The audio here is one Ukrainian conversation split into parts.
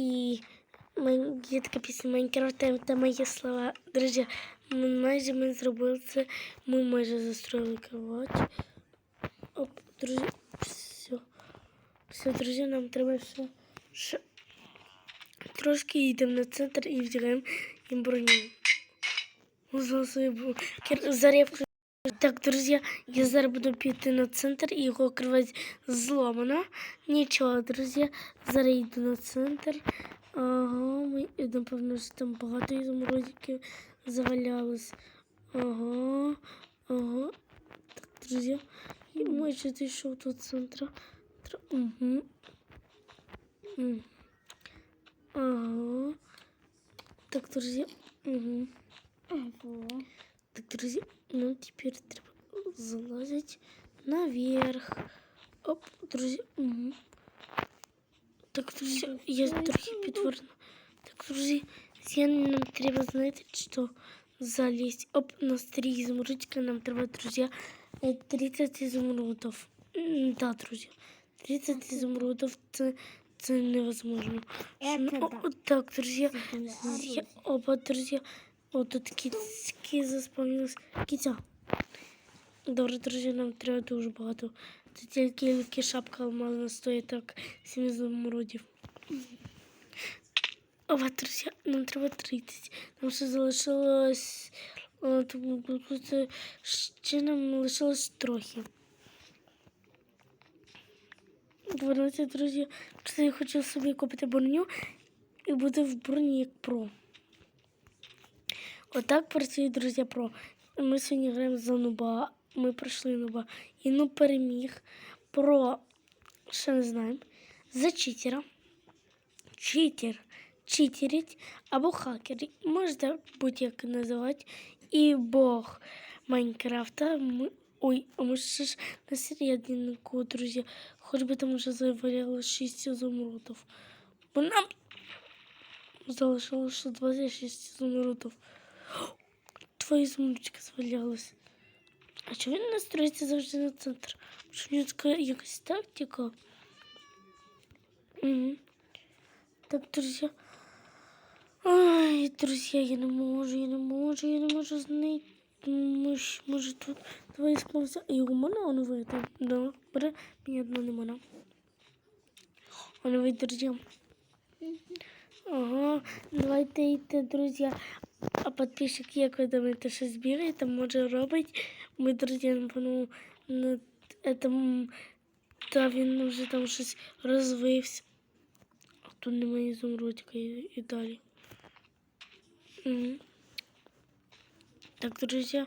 И май- є така пісня Майнкрафт та мої слова. Друзі, ми майже ми зробили це. Ми майже застроїли кровать. Оп, друзі, все. Все, друзі, нам треба ще, ще трошки йдемо на центр і вдягаємо їм броню. Зарядку. Так, друзі, я зараз буду піти на центр і його кровать зломана. Нічого, друзі, зараз йду на центр. Ага, ми, напевно, що там багато ізумрудиків завалялось. Ага, ага. Так, друзі, і майже дійшов до центру. Угу. Ага. Так, друзі. Угу. Так, друзья, нам теперь треба залазить наверх. Оп, друзья. Угу. Так, друзья, я трохи підверну. Так, друзі, я нам треба, знаєте, що залізть. Оп, на три изумрудика нам треба, друзья, э, 30 изумрудов. М, Да, друзья, 30 изумрудов, це, це невозможно. Это Ну, да. о, так, друзья, Это я, опа, друзья. О, тут кіцьки заспавнились. Кіця. Добре, друзі, нам треба дуже багато. Це тільки тільки шапка алмазна стоїть так сім замородів. Опа, друзі, нам треба 30. Нам ще залишилось. е, Ще нам лишилось трохи. 12, друзі. Я хочу собі купити броню і бути в броні як про. Отак працює, друзі, про. Ми сьогодні граємо за нуба. Ми пройшли нуба. І ну переміг про ще не знаємо. За читера. Читер. Читерить або хакер. Можете будь-як називати. І Бог Майнкрафта. Ми... Ой, а ми ще ж на серединку, друзі. Хоч би там вже заваляло 6 изумрудів. Бо нам залишилося ще 26 изумрудів. Твої зумручки звалялись. А чого він не строїться завжди на центр? Що в нього така якась тактика? Угу. Так, друзі. Ай, друзі, я не можу, я не можу, я не можу знайти. Може, може тут давай спався. І у мене воно вийде. Добре, мені одно не мене. Воно вийде, друзі. Ага, давайте йти, друзі. А подписчик, як ви думаєте, щось бігає, там може робить. Ми, друзі, напевно, на этом, та він вже там щось розвився. А тут немає ізумрудика і, і далі. Угу. Так, друзі,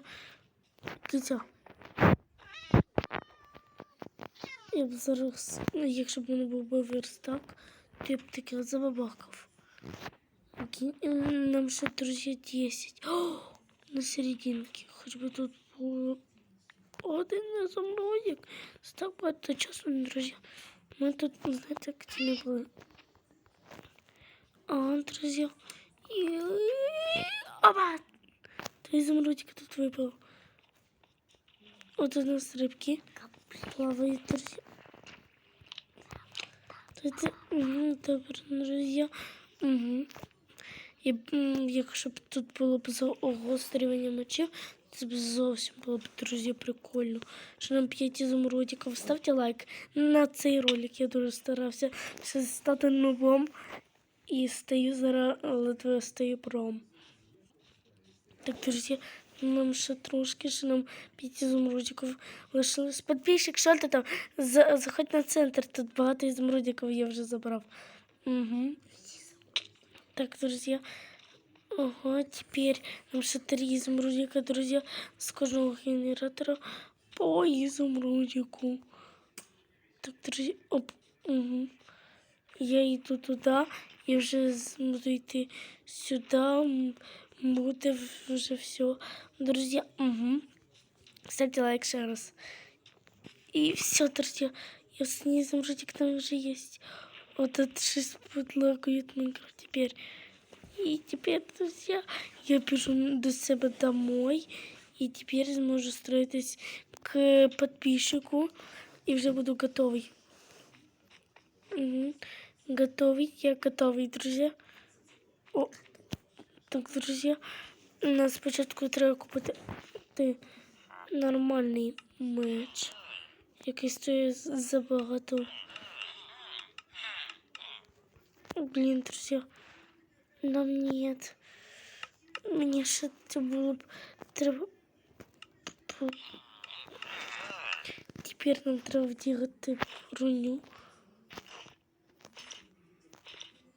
киця. Я б зараз, ну, якщо б мене був би верстак, то я б таке забабахав. Нам ще, друзі, 10. О, на серединке. Хоч би тут було один заморозик. Так багато часу, друзі. Ми тут, знаєте, активні були. А, друзі. І... Опа! Три заморозика тут випало. От у нас рибки плавають, друзі. Добре, друзі. Угу. І якщо б тут було б загострювання мечів, це б зовсім було б, друзі, прикольно. Що нам 5 ізумрудиків. Ставте лайк на цей ролик. Я дуже старався все стати новим. І стою зараз, ледве стою пром. Так, друзі, нам ще трошки, ще нам 5 ізумрудиків лишилось. Подписчик, що ти там? Заходь на центр, тут багато ізумрудиків я вже забрав. Угу. Так, друзья. Ага, теперь нам еще три изумрудика, друзья, с кожного генератора по изумрудику. Так, друзья, оп, угу. Я иду туда и уже идти сюда, м, буде вже все. Друзья, угу. Ставьте лайк раз. И все, друзья, я с изумрудик там уже есть. Вот это шесть предлагает Майнкрафт теперь. И теперь, друзья, я бежу до себя домой. И теперь сможу строиться к подписчику. И уже буду готовый. Мгм. готовий, я готовий, друзі. О, так, друзі, нам спочатку треба купити ти- нормальний меч, який стоїть забагато. Блін, друзі, нам нет. Мені ще це було б треба. п- Тепер нам треба вдягати броню.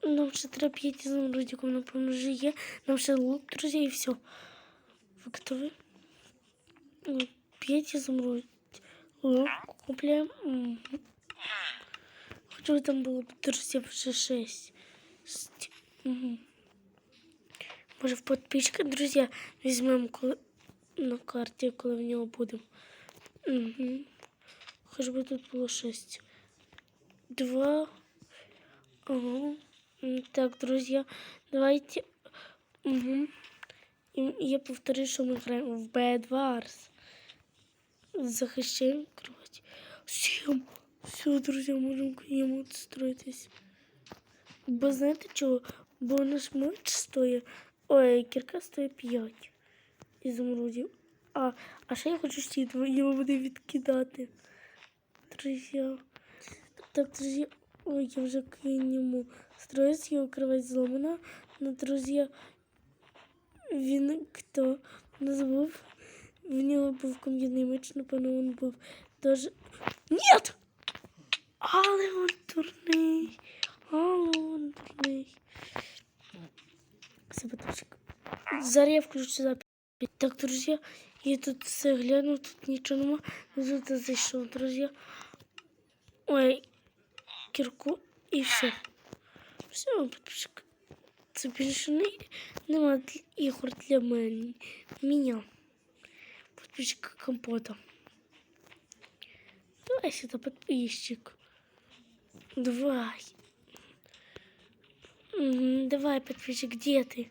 Нам ще треба п'ять ізумрудиків, напевно, вже є. Нам ще лук, друзі, і все. Ви готові? Ну, П'ять ізумрудів. Лук купляємо. Мгм. Хочу там було б, друзі, вже шесть. Угу. Може, в подписчика, друзі, візьмемо коли... на карті, коли в нього будемо. Угу. Хоч би тут було шесть. Два. Ага. Так, друзья, давайте. Угу. И я повторю, что мы играем в Wars. Захищаем кровать. Всем. Все, друзья, можем к нему отстроитись. Бо знаєте чого? Бо наш меч стоїть. Ой, кірка стоїть 5 ізумрудів. А, а ще я хочу щит, його буде відкидати. Друзі. Так, друзі, ой, я вже к нему строюсь, його кровать зломана. Но, друзі, він хто не забув. В нього був кам'яний меч, напевно, він був дуже. Нет! Але він дурний. Дурний. Саботажик. Зараз я включу запись. Так, друзі, я тут все глянув, тут нічого нема. Я Тут зайшов, друзі. Ой, кірку і все. Все, подписчик. Це більше не, нема ігор для мене. Меня. Подписчик компота. Давай сюда, подписчик. Давай. Мгм, Давай, подписчик, где ты?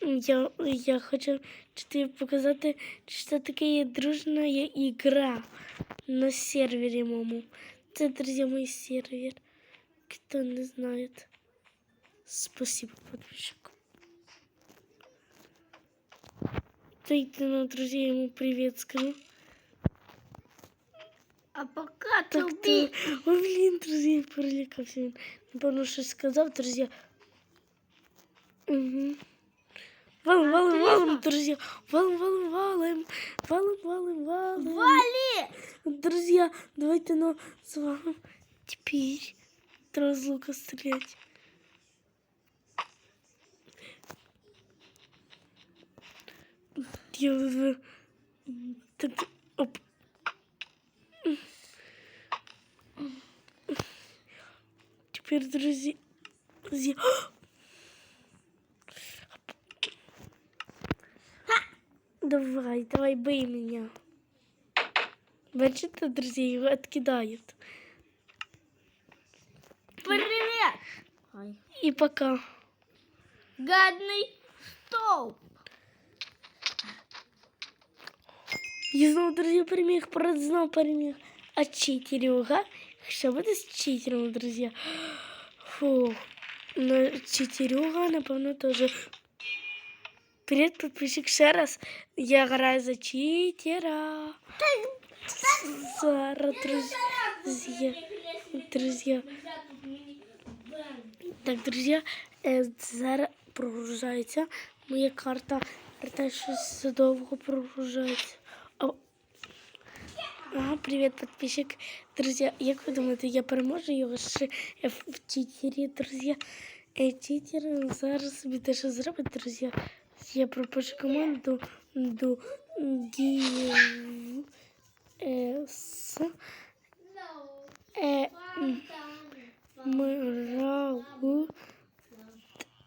Я, я хочу тобі показати, що таке є дружна ігра на сервері моєму. Це, друзі, мій сервер. Кто не знает. Спасибо, подписчику. Дайте нам, друзья, ему привет скажу. А пока ты Так ты... Ой, блин, друзья, перелякався він. Напевно, щось сказав, друзья. Угу. Валим, валим, валим, друзья. Валим, валим, валим. Валим, валим, валим. Вали! Друзья, давайте ну с вами теперь треба з лука стрелять. Я так оп. Теперь, друзья, друзья. Давай, давай, бей меня. Бачите, друзья, его откидают. Привет! Ой. И пока. Гадный столб. Я знову, друзі, переміг, знов переміг. А читерюга? Що буде з читером, друзі? Фу. Ну, читерюга, напевно, теж. Привіт, підписчик, ще раз. Я граю за читера. Зараз, друзі. Друзі. Так, друзі, е, зараз прогружається моя карта. Щось задовго прогружається. Ага, привіт, підписчик. Друзі, як ви думаєте, я переможу його ще в читері, друзі? Е, Читер зараз собі те, що зробить, друзі. Я пропишу команду до с Емералд.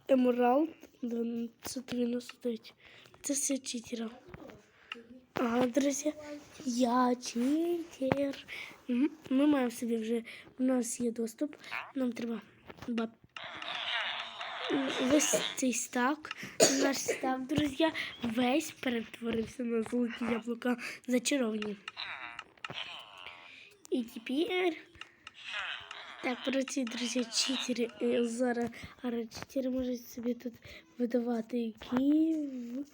Емералд 999. Це все читера. Ага, друзі, я читер. Ми маємо собі вже, у нас є доступ. Нам треба ба- весь цей стак, наш стак, друзі, весь перетворився на золоті яблука зачаровані. І тепер Так, коротше, друзі, читери е, зараз, читери можуть собі тут видавати гів,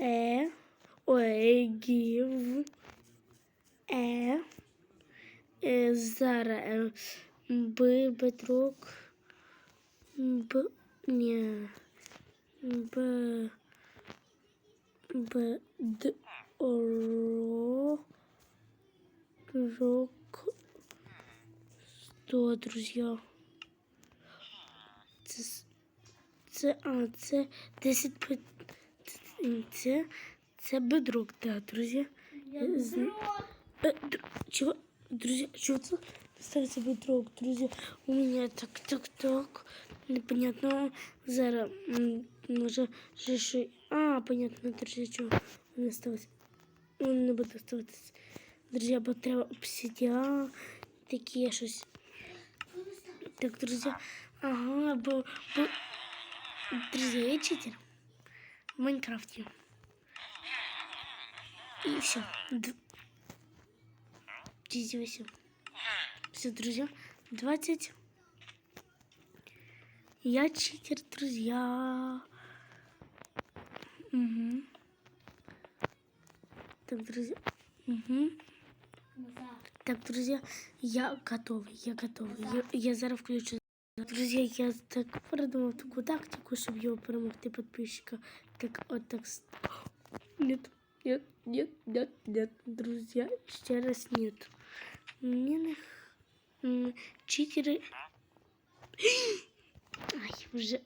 е, ой, е зараз, е, б, бедрок, б, ні, б, б, д, ро, рок, Что, друзья? Це, це, а, це 10 пи- це, це, це бедрук, да, друзі. Я З- зрок. Э, др- чего, друзья, чего это ставится бедрок, друзья? У меня так, так, так, непонятно. Зара, м, може, реши. А, понятно, друзья, чего он осталось. Он не буде оставатися. Друзья, бо треба обсидіан, такі щось. Так, друзья, ага, бо, бо... Друзья, я читер в Майнкрафте. И все. Все. Все, друзья. 20. Я читер, друзья. Угу. Так, друзья. Угу. Так, друзья, я готовый, я готовый. Я, я зараз включу. Друзья, я так придумав таку тактику, щоб його перемогти підписчика. Так, от так. Нет, нет, нет, нет, нет, друзья, ще раз нет. Мне м, Читери... Ай, вже...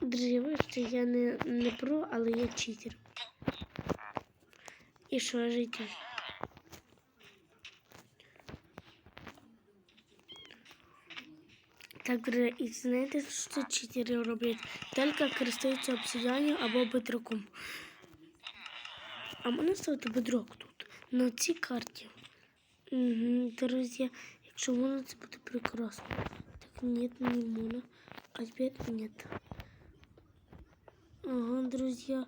Друзі, вибачте, я не, не про, але я читер. І що життя? Так, друзі, і знаєте, що читери роблять? Тільки користуються обсидіаном або бедроком. А можна ставити бедрок тут, на цій карті. Угу, друзі, якщо можна, це буде прекрасно. Так, нет, не можна. А теперь нет. Ага, друзья.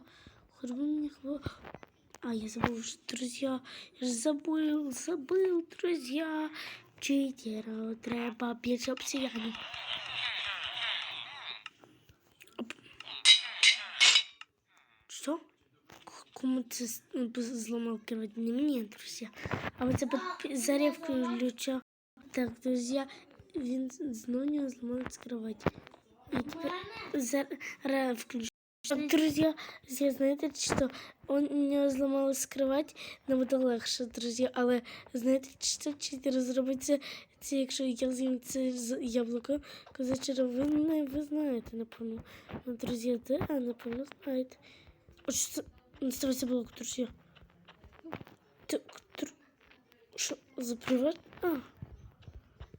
Хоть бы мне хва- А, я забыл, что, друзья, я же забыл, забыл, друзья. Читеру треба більше обсіянів. Кому це ну, зламав керувати? Не мені, друзі. А ви це під заряд включа. Так, друзі, він знову не зламав з кровати. І тепер зараз включу. Друзья, знаєте, що он не зламалась кровать, нам буде легше, друзі. Але знаєте, що читер зробить це, якщо я з'їм це яблуко зачароване, ви знаєте, напевно. Ну, друзі, де, а, напевно, знаєте. От що? Настався блок, друзі. Що, за приват? А,